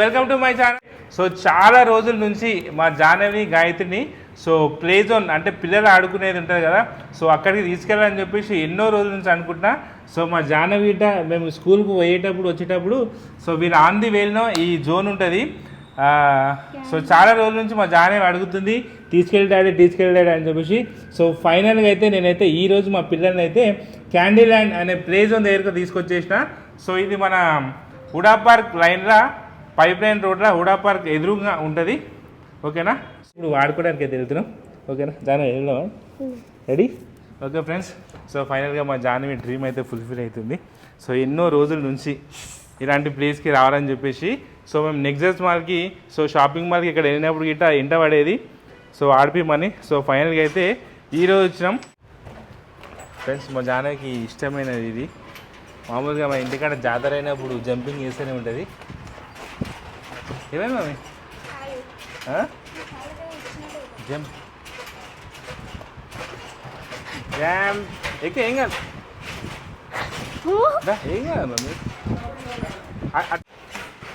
Welcome to my channel. So చాలా రోజుల నుంచి మా జాహ్నవి గాయత్రిని సో ప్లే జోన్ అంటే పిల్లలు ఆడుకునేది ఉంటుంది కదా సో అక్కడికి తీసుకెళ్ళాలని చెప్పేసి ఎన్నో రోజుల నుంచి అనుకుంటున్నా. సో మా జాహ్నవిట మేము స్కూల్కి పోయేటప్పుడు వచ్చేటప్పుడు సో వీళ్ళు ఆన్ ది వేలో ఈ జోన్ ఉంటుంది. సో చాలా రోజుల నుంచి మా జాహ్నవి అడుగుతుంది తీసుకెళ్ళాడు తీసుకెళ్ళాడు అని చెప్పేసి. సో ఫైనల్గా అయితే నేనైతే ఈ రోజు మా పిల్లల్ని అయితే క్యాండీ ల్యాండ్ అనే ప్లే జోన్ దగ్గరకు తీసుకొచ్చేసిన. సో ఇది మన హుడా పార్క్ లైన్లో పైప్ లైన్ రోడ్లో హుడా పార్క్ ఎదురుగా ఉంటుంది. ఓకేనా? ఇప్పుడు వాడుకోవడానికి అయితే వెళ్తున్నాం ఓకేనా? జానవి వెళ్దామా? Ready okay friends. సో ఫైనల్గా మా జానవి డ్రీమ్ అయితే ఫుల్ఫిల్ అవుతుంది. సో ఎన్నో రోజుల నుంచి ఇలాంటి ప్లేస్కి రావాలని చెప్పేసి సో మేము నెక్సెస్ మాల్కి సో షాపింగ్ మాల్కి ఇక్కడ వెళ్ళినప్పుడు గిట్ట ఎంట పడేది. సో ఆడిపిమని సో ఫైనల్గా అయితే ఈరోజు వచ్చినాం. ఫ్రెండ్స్ మా జానకి ఇష్టమైనది ఇది. మామూలుగా మా ఇంటికాడ జాతర అయినప్పుడు జంపింగ్ చేస్తూనే ఉంటుంది. మమ్మీ? జంప్ జామ్ ఎక్క ఏం కాదు? దా, ఏం కాదు మమ్మీ?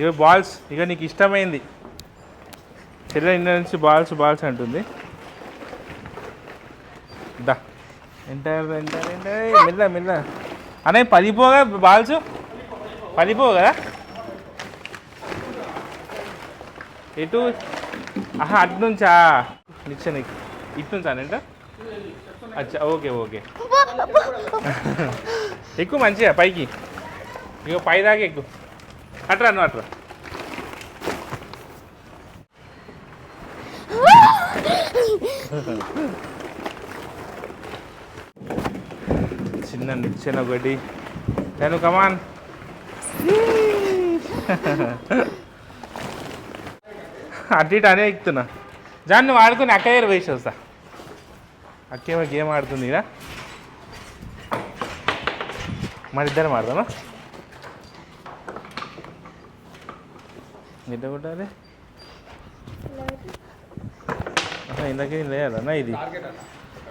ఇక బాల్స్ ఇక నీకు ఇష్టమైంది. చెల్లె ఇంటి నుంచి బాల్స్ బాల్స్ అంటుంది. దా. ఎంటర్ ఎంటర్ ఎంటర్ మెల్ల మెల్ల. అనే పదిపోగా బాల్స్? పదిపో కదా? ఎటు ఆహా అటు నుంచా? నిచ్చాను ఇటు నుంచా అంట? అచ్చా ఓకే ఓకే. ఎక్కువ మంచిగా పైకి. ఇక పై దాకా ఎక్కువ అట్రా నువ్వు అట్రా. చిన్న నిచ్చెన ఒకటి. నేను కమాన్ అటు ఇటు అనే ఎక్కుతున్నా. జాన్ నువ్వు ఆడుకుని అక్క దగ్గర వేసి వస్తా అక్కేమో గేమ్ ఆడుతుంది ఇదా మరి ఇద్దరం ఆడదామా? ఎట్లా కొట్టాలి? ఇందాకే లేదన్నా ఇది?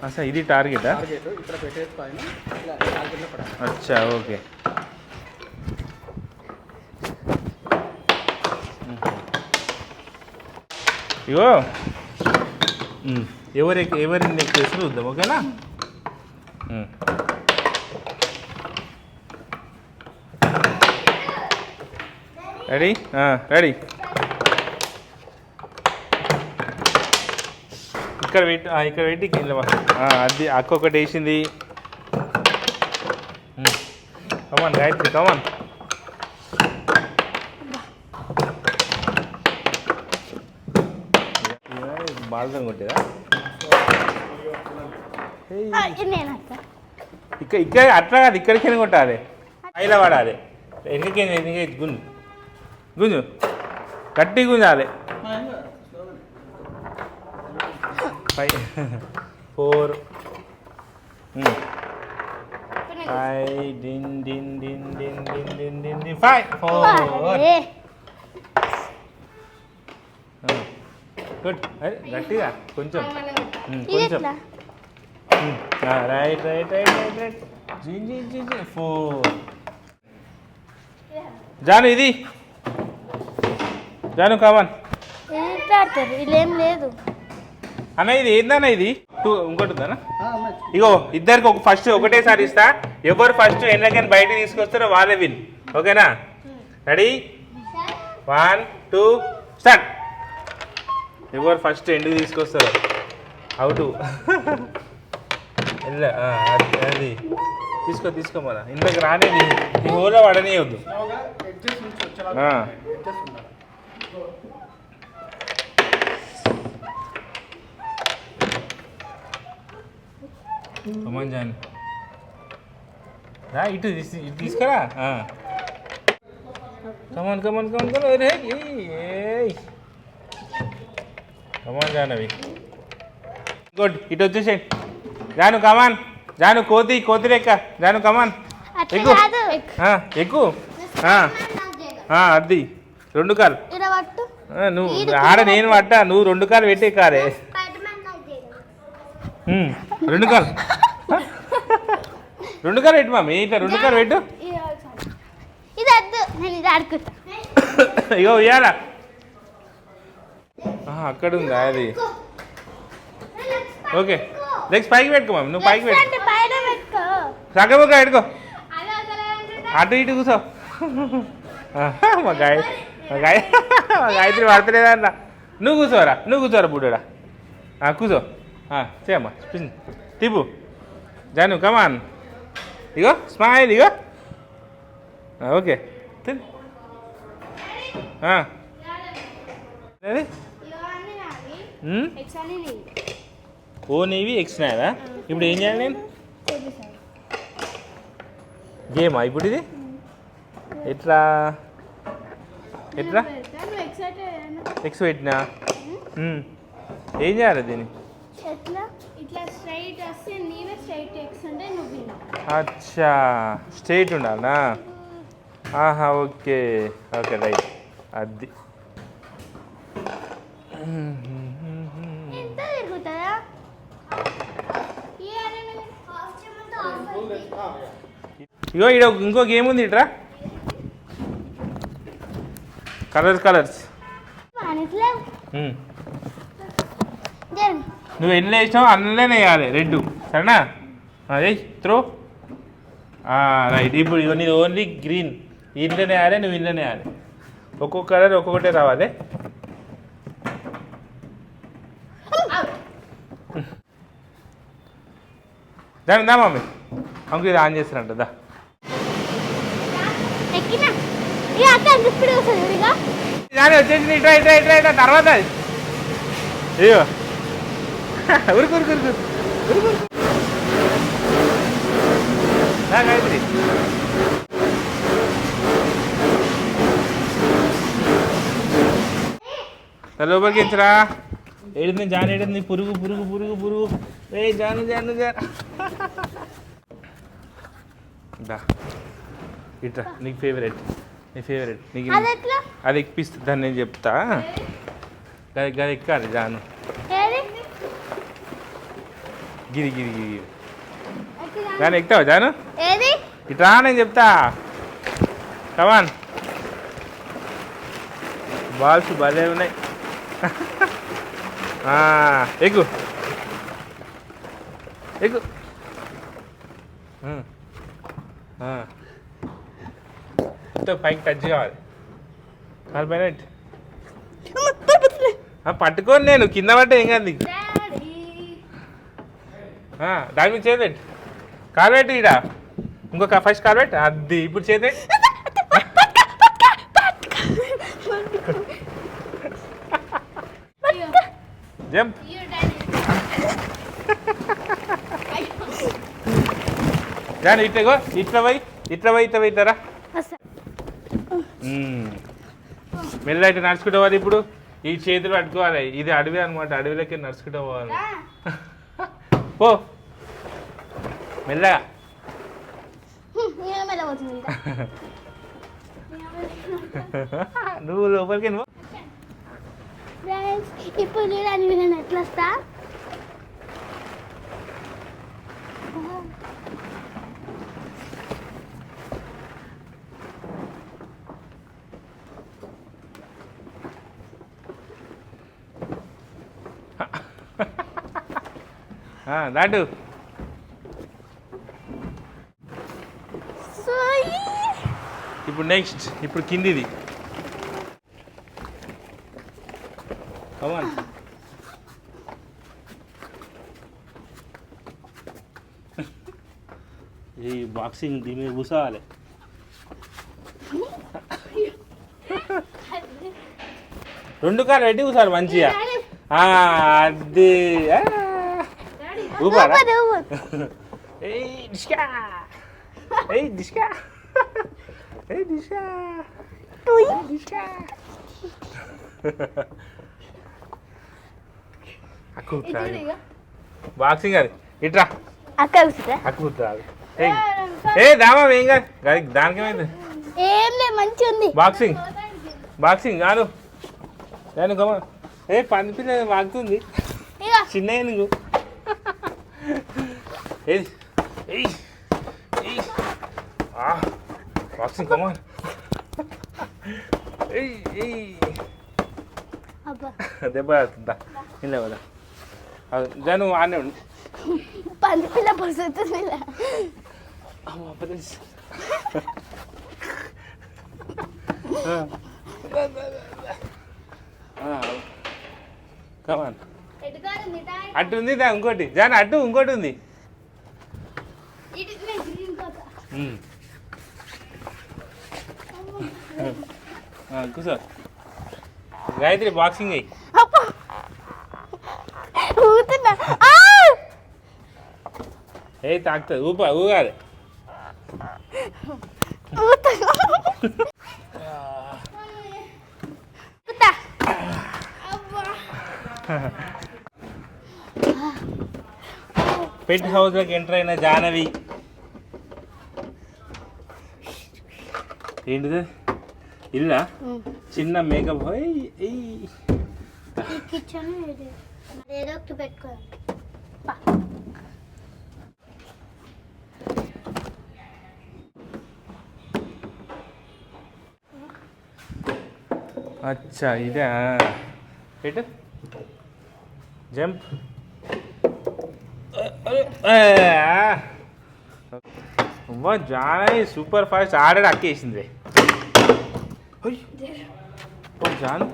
అసలు ఇది టార్గెటా అచ్చా ఓకే. ఇగో. ఉమ్, ఎవరి ఎవరి నెక్ చేసి చూద్దాం ఓకేనా? రెడీ? రెడీ. ఇక్కడ పెట్టి ఇక్కడ పెట్టి కింద అది అక్క ఒకటి వేసింది కమాన్ గాయత్రి కమాన్ సాయంత్రం కొట్టిరా ఇక్కడ ఇక్కడ అట్లా కాదు ఇక్కడికైనా కొట్టాలి. పైలా పడాలి. ఎన్నికే ఎన్నికే గుంజు. గుంజు. గట్టి గుంజాలి. Five four. ఫైవ్ దిన్ దిన్ దిన్ దిన్ దిన్ దిన్ దిన్ ఫైవ్. ఫోర్. గుడ్ గట్టిగా. కొంచెం. ఇది కొంచెం. Right right right right right G జీ జీ జీ ఫోర్ జాను ఇది. జాను కామన్ లేదు. అన్న ఇది ఏందన్న ఇది? టూ ఇంకోటి ఉందన్న? ఇగో ఇద్దరికి ఒక ఫస్ట్ ఒకటేసారి ఇస్తా. ఎవరు ఫస్ట్ ఎన్నకని బయట తీసుకొస్తారో వాళ్ళే విన్ ఓకేనా రెడీ వన్ టూ స్టార్ట్ ఎవరు ఫస్ట్ ఎండుకు తీసుకొస్తారో? అవుట్ వెళ్ళ అది తీసుకో తీసుకో మన ఇంతకు రానే నీ నీ హోలో జాన్. రా ఇటు ఇటు తీసుకురా. Come on come on come on come on ray come on Jahnavi good ఇటు వచ్చేసేయండి జాను కమాన్ జాను కోతి కోతి లెక్క జాను కమాన్ ఎక్కు. ఎక్కు అది రెండు కాలు. నువ్వు ఆడ నేను పట్టా నువ్వు రెండు కాలు పెట్టే కారే. రెండు కాలు. రెండు కాలు పెట్టు మామి. ఇట్లా రెండు కాలు పెట్టు. ఇగో ఇయ్యాల అక్కడ ఉందా అది ఓకే. లెగ్స్ పైకి పెట్టుకో మమ్మీ నువ్వు పైకి పెట్టు పెట్టుకో. సగముగా పెట్టుకో. అటు ఇటు కూర్చో. మా గాయ మా గాయ మా గాయత్రి పడతలేదన్న నువ్వు కూర్చోరా. నువ్వు కూర్చోరా బుడ్డోడా. కూర్చో. చేయమ్మా. తిప్పు. జాను కమాన్ ఇగో స్మైల్ ఇగో. ఓకే. తిన్ ఆ. ఓ నీవి ఎక్స్ నావా ఇప్పుడు ఏం చేయాలి నేను? గేమా ఇప్పుడు ఇది? ఎట్లా? ఎట్లా? ఎక్స్ పెట్టినా? ఏం చేయాలి దీన్ని? అచ్చా స్ట్రైట్ ఉండాలనా? ఆహా ఓకే. Okay right. అది. ఇగో ఇక్కడ ఇంకో గేమ్ ఉంది ఇట్రా. కలర్స్ కలర్స్ నువ్వు ఎన్ని వేసినావు అందులోనే వేయాలి రెడ్. సరేనా? అయ్యి త్రో రైట్ ఇప్పుడు ఇవన్నీ ఓన్లీ గ్రీన్ ఇంట్లోనే వేయాలి నువ్వు ఇంట్లోనే వేయాలి. ఒక్కొక్క కలర్ ఒక్కొక్కటే రావాలి. దాని దా మమ్మీ. అంకు ఇది ఆన్ చేస్తారంట దా ఎక్కినా ఇక అక్క ఎంత స్పీడ్ వస్తుంది ఇక దాని వచ్చేసింది. ఇట్రా ఇట్రా ఇట్రా ఇట్రా తర్వాత. అది. అయ్యో. ఉరుకు ఉరుకు ఉరుకు ఉరుకు గాయత్రి. లోపలికి ఎంచరా ఏడింది జాన్ ఏడింది పురుగు పురుగు పురుగు పురుగు. ఏ జాను జాను జాను. దా. ఇట్రా నీకు ఫేవరెట్ నీ ఫేవరెట్ నీకు అది ఎట్లా? అది ఎక్కిపిస్తా దాన్ని నేను చెప్తా. గది గది ఎక్కాలి జాను గిరి గిరి గిరి దాన్ని. ఎక్కుతావా జాను ఇట్రా నేను చెప్తా. కమాన్ బాల్స్ భలే ఉన్నాయి. ఆ, ఎక్కు. ఎక్కు. ఉమ్. ఆ. మొత్తం పైకి టచ్ కావాలి కాలు పైన పెట్టు. ఆ, పట్టుకోను నేను కింద పట్టే ఏం కాదు నీకు. దాని మీద చేతి పెట్టు. కాలు పెట్టు ఈడ. ఇంకొక ఫస్ట్ కాలు పెట్టు. అది ఇప్పుడు చేతి. జంప్. దాని ఇట్లా ఇట్లా పోయి ఇట్లా పోయి ఇట్లా పోయి ఇట్లా రా వస్తా మెల్ల ఇట్లా నడుచుకుంటూ పోవాలి ఇప్పుడు. ఈ చేతులు పట్టుకోవాలి. ఇది అడవి అనమాట అడవిలోకి నడుచుకుంటూ పోవాలి. పో. మెల్లగా. నువ్వు లోపలికి నువ్వు ఇప్పుడు నేను ఎట్లా వస్తా ఆ, దాటు. ఇప్పుడు నెక్స్ట్ ఇప్పుడు కిందిది. కమాన్ ఈ బాక్సింగ్ దీని మీద కూర్చోవాలి. రెండు కాలు పెట్టి కూర్చోవాలి మంచిగా. అది. ఊపారా. ఏయ్ డిష్కా ఏయ్ డిష్కా ఏయ్ డిష్కా ఉయ్. డిష్కా అక్కు ఇది చూడు ఇక. బాక్సింగ్ అది ఇట్రా అక్క కూర్చుంటా అక్కు రాదు ఏయ్ ఏ దామా ఏం కాదు దానికి ఏమైంది ఏం లేదు మంచిగా ఉంది బాక్సింగ్ బాక్సింగ్ కాదు నేను గమ ఏ పంది పిల్ల వాగుతుంది ఇక చిన్న నువ్వు ఏది ఏయ్ ఏయ్ ఆ బాక్సింగ్ కమాన్ ఏయ్, ఏయ్. దెబ్బ తాకుతుందా ఇలా కదా జాను ఆనే ఉండు పంది పిల్ల పొసుతుంది అమ్మ, ప్లీజ్. కమాన్ అటు ఉంది ఇంకోటి. జాన్ అటు ఇంకోటి ఉంది ఇటు నేను గ్రీన్ కోత ఉమ్. ఆ, కూర్చో గాయత్రి బాక్సింగ్ అయ్యి అబ్బా ఊతున్నా ఆ! ఏ తాకుతుంది ఊప ఊగాలి ఊతున్నా. ఊతా. అబ్బా పెట్ హౌస్లోకి ఎంటర్ అయిన జానవి ఏంటిది? ఇల్లా? చిన్న మేకప్. ఈ కిచెన్ ఇది ఏదో ఒకటి పెట్టుకో. పా. అచ్చా ఇదే? ఎటు జంప్. అవ్వ జానవి సూపర్ ఫాస్ట్ ఆడాడు అక్కేసింది. జాన్.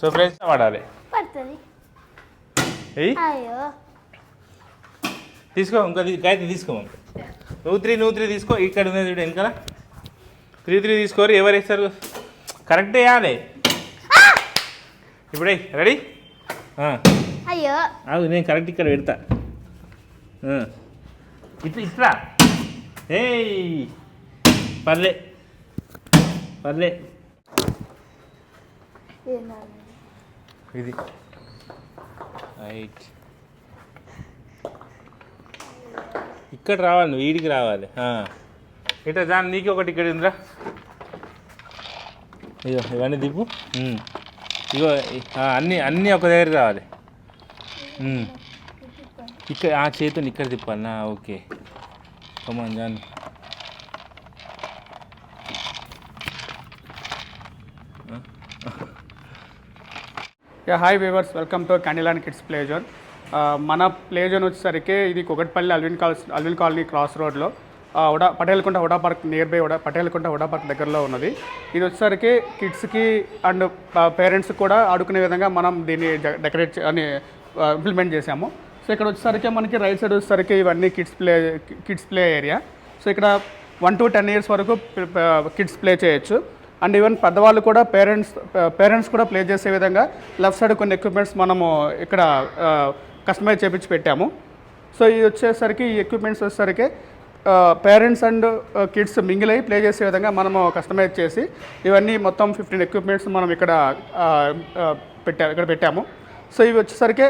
సో ఫ్రెండ్స్ వాడాలి తీసుకో ఇంకో గాయత్రి తీసుకో నువ్వు త్రీ నువ్వు త్రీ తీసుకో ఇక్కడ ఉన్నది చూడు వెనకాల. త్రీ త్రీ తీసుకోరు ఎవరు వేస్తారు? కరెక్ట్ వేయాలి ఇప్పుడే రెడీ అయ్యో. నేను కరెక్ట్ ఇక్కడ పెడతా. ఇట్లా ఇట్లా ఏయ్. పర్లే. పర్లే. ఇది. రైట్. ఇక్కడ రావాలి నువ్వు వీడికి రావాలి. ఇట్లా దాని నీకు ఒకటి ఇక్కడ ఉందిరా. ఇగో ఇవన్నీ దిప్పు ఇగో అన్నీ అన్నీ ఒక దగ్గర రావాలి. ఇక్కడ ఆ చేతిని ఇక్కడ తిప్పాలనా okay. Come on Jaan yeah hi viewers welcome to candy land kids play zone మన ప్లే జోన్ వచ్చేసరికి ఇది కొగట్పల్లి అల్విన్ కాల్ అల్విన్ కాలనీ క్రాస్ రోడ్లో ఆ, HUDA Patelkunta HUDA park near by HUDA Patelkunta HUDA park దగ్గరలో ఉన్నది. ఇది వచ్చేసరికి కిడ్స్కి అండ్ పేరెంట్స్కి కూడా ఆడుకునే విధంగా మనం దీన్ని డెకరేట్ అని ఇంప్లిమెంట్ చేసాము ఇక్కడ వచ్చేసరికి మనకి రైట్ సైడ్ వచ్చేసరికి ఇవన్నీ kids play kids play area so ఇక్కడ వన్ టు టెన్ ఇయర్స్ వరకు కిడ్స్ ప్లే చేయొచ్చు. అండ్ ఈవెన్ పెద్దవాళ్ళు కూడా పేరెంట్స్ పేరెంట్స్ కూడా ప్లే చేసే విధంగా లెఫ్ట్ సైడ్ కొన్ని ఎక్విప్మెంట్స్ మనము ఇక్కడ కస్టమైజ్ చేపించి పెట్టాము. సో ఇది వచ్చేసరికి ఈ ఎక్విప్మెంట్స్ వచ్చేసరికి పేరెంట్స్ అండ్ కిడ్స్ మింగిల్ అయ్యి ప్లే చేసే విధంగా మనము కస్టమైజ్ చేసి ఇవన్నీ మొత్తం ఫిఫ్టీన్ ఎక్విప్మెంట్స్ మనం ఇక్కడ పెట్టా ఇక్కడ పెట్టాము. సో ఇవి వచ్చేసరికి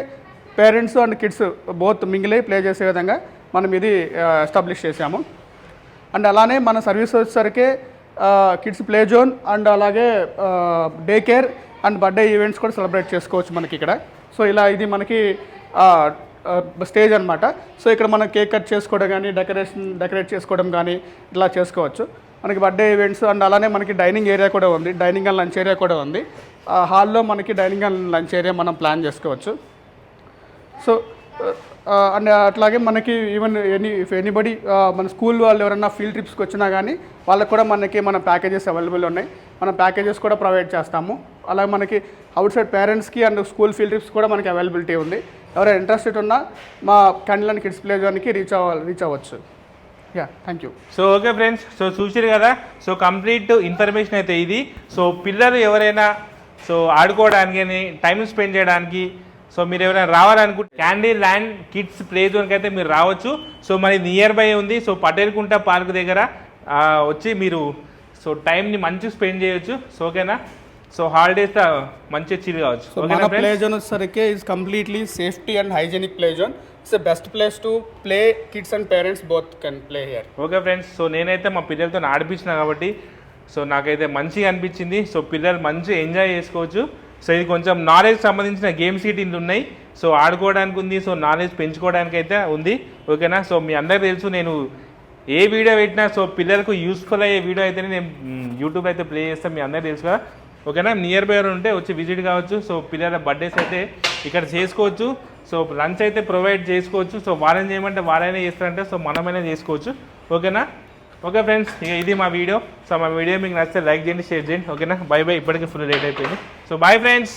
parents and kids both mingle play చేసే విధంగా మనం ఇది ఎస్టాబ్లిష్ చేసాము అండ్ అలానే మన సర్వీస్ వచ్చేసరికి కిడ్స్ ప్లే జోన్ అండ్ అలాగే day care and birthday events కూడా సెలబ్రేట్ చేసుకోవచ్చు మనకి ఇక్కడ. సో ఇలా ఇది మనకి స్టేజ్ అనమాట సో ఇక్కడ మనం కేక్ కట్ చేసుకోవడం కానీ డెకరేషన్ డెకరేట్ చేసుకోవడం కానీ ఇలా చేసుకోవచ్చు. మనకి బర్త్డే ఈవెంట్స్ అండ్ అలానే మనకి డైనింగ్ ఏరియా కూడా ఉంది. డైనింగ్ అండ్ లంచ్ ఏరియా కూడా ఉంది. హాల్లో మనకి డైనింగ్ అండ్ లంచ్ ఏరియా మనం ప్లాన్ చేసుకోవచ్చు. సో అండ్ అట్లాగే మనకి ఈవెన్ ఎనీ ఇఫ్ ఎనీబడి మన స్కూల్ వాళ్ళు ఎవరైనా ఫీల్డ్ ట్రిప్స్కి వచ్చినా కానీ వాళ్ళకి కూడా మనకి మన ప్యాకేజెస్ అవైలబుల్ ఉన్నాయి. మన ప్యాకేజెస్ కూడా ప్రొవైడ్ చేస్తాము. అలాగే మనకి అవుట్ సైడ్ పేరెంట్స్కి అండ్ స్కూల్ ఫీల్డ్ ట్రిప్స్ కూడా మనకి అవైలబిలిటీ ఉంది. ఎవరైనా ఇంట్రెస్టెడ్ ఉన్నా మా క్యాండిల్ అండ్ కిడ్స్ ప్లే జోన్కి రీచ్ అవ్వాలి రీచ్ అవ్వచ్చు yeah thank you so okay friends so చూసారు కదా? సో కంప్లీట్ ఇన్ఫర్మేషన్ అయితే ఇది. సో పిల్లలు ఎవరైనా సో ఆడుకోవడానికి టైం స్పెండ్ చేయడానికి సో మీరు ఎవరైనా రావాలనుకుంటే క్యాండీ ల్యాండ్ కిడ్స్ ప్లే జోన్కి అయితే మీరు రావచ్చు. సో మరి నియర్ బై ఉంది. సో పటేల్కుంట పార్క్ దగ్గర వచ్చి మీరు సో టైంని మంచిగా స్పెండ్ చేయొచ్చు. సో ఓకేనా సో హాలిడేస్ మంచిగా చిల్ కావచ్చు. మన? ప్లే జోన్ వచ్చేసరికి is completely safety and hygienic play zone it's best place to play kids and parents both can play here okay friends so నేనైతే మా పిల్లలతో ఆడిపించిన కాబట్టి సో నాకైతే మంచిగా అనిపించింది. సో పిల్లలు మంచిగా ఎంజాయ్ చేసుకోవచ్చు. సో ఇది కొంచెం నాలెడ్జ్ సంబంధించిన గేమ్స్ ఇందులో ఉన్నాయి. సో ఆడుకోవడానికి ఉంది సో నాలెడ్జ్ పెంచుకోవడానికి అయితే ఉంది. ఓకేనా? సో మీ అందరికీ తెలుసు నేను ఏ వీడియో పెట్టినా సో పిల్లలకు యూస్ఫుల్ అయ్యే వీడియో అయితేనే నేను యూట్యూబ్లో యూట్యూబ్ అయితే ప్లే చేస్తాను మీ అందరికీ తెలుసు కదా. ఓకేనా? నియర్ బై ఉంటే వచ్చి విజిట్ కావచ్చు. సో పిల్లల బర్త్డేస్ అయితే ఇక్కడ చేసుకోవచ్చు. సో లంచ్ అయితే ప్రొవైడ్ చేసుకోవచ్చు. సో వాళ్ళని చేయమంటే వాళ్ళైనా చేస్తారంటే. సో మనమైనా చేసుకోవచ్చు. ఓకేనా? ఓకే ఫ్రెండ్స్ ఇక ఇది మా వీడియో సో మా వీడియో మీకు నచ్చితే లైక్ చేయండి షేర్ చేయండి. ఓకేనా బై బై ఇప్పటికే ఫుల్ లేట్ అయిపోయింది. So bye friends